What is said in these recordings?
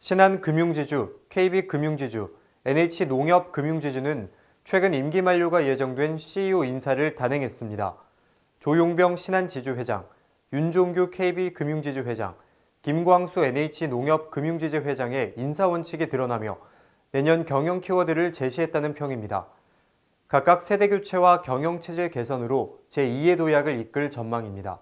신한금융지주, KB금융지주, NH농협금융지주는 최근 임기 만료가 예정된 CEO 인사를 단행했습니다. 조용병 신한지주 회장, 윤종규 KB금융지주 회장, 김광수 NH농협금융지주 회장의 인사 원칙이 드러나며 내년 경영 키워드를 제시했다는 평입니다. 각각 세대 교체와 경영 체제 개선으로 제2의 도약을 이끌 전망입니다.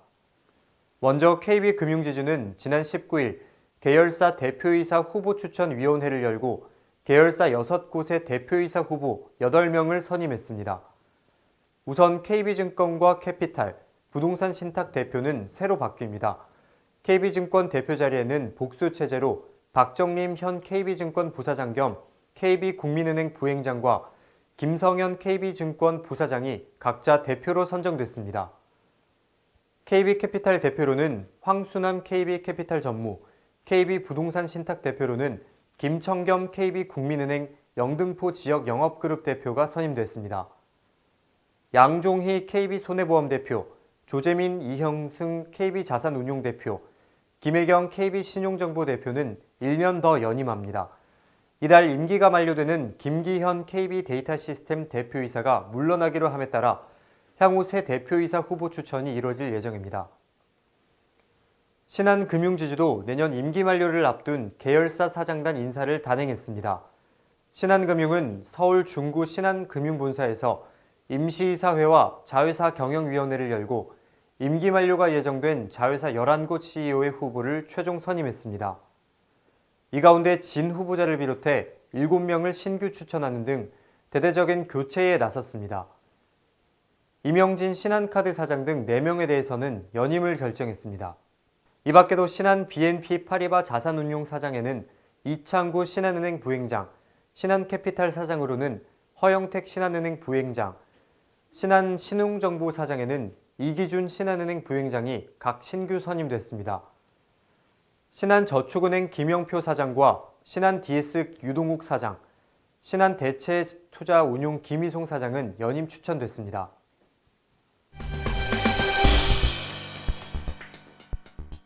먼저 KB금융지주는 지난 19일 계열사 대표이사 후보 추천 위원회를 열고 계열사 6곳의 대표이사 후보 8명을 선임했습니다. 우선 KB증권과 캐피탈, 부동산 신탁 대표는 새로 바뀝니다. KB증권 대표 자리에는 복수 체제로 박정림 현 KB증권 부사장 겸 KB국민은행 부행장과 김성현 KB증권 부사장이 각자 대표로 선정됐습니다. KB캐피탈 대표로는 황순남 KB캐피탈 전무, KB부동산 신탁 대표로는 김청겸 KB국민은행 영등포 지역 영업그룹 대표가 선임됐습니다. 양종희 KB손해보험 대표, 조재민 이형승 KB자산운용 대표, 김혜경 KB신용정보 대표는 1년 더 연임합니다. 이달 임기가 만료되는 김기현 KB데이터 시스템 대표이사가 물러나기로 함에 따라 향후 새 대표이사 후보 추천이 이뤄질 예정입니다. 신한금융지주도 내년 임기 만료를 앞둔 계열사 사장단 인사를 단행했습니다. 신한금융은 서울 중구 신한금융본사에서 임시이사회와 자회사 경영위원회를 열고 임기 만료가 예정된 자회사 11곳 CEO의 후보를 최종 선임했습니다. 이 가운데 진 후보자를 비롯해 7명을 신규 추천하는 등 대대적인 교체에 나섰습니다. 이명진 신한카드 사장 등 4명에 대해서는 연임을 결정했습니다. 이 밖에도 신한 BNP 파리바 자산운용 사장에는 이창구 신한은행 부행장, 신한캐피탈 사장으로는 허영택 신한은행 부행장, 신한 신흥정보 사장에는 이기준 신한은행 부행장이 각 신규 선임됐습니다. 신한저축은행 김영표 사장과 신한DS 유동욱 사장, 신한대체투자운용 김희송 사장은 연임 추천됐습니다.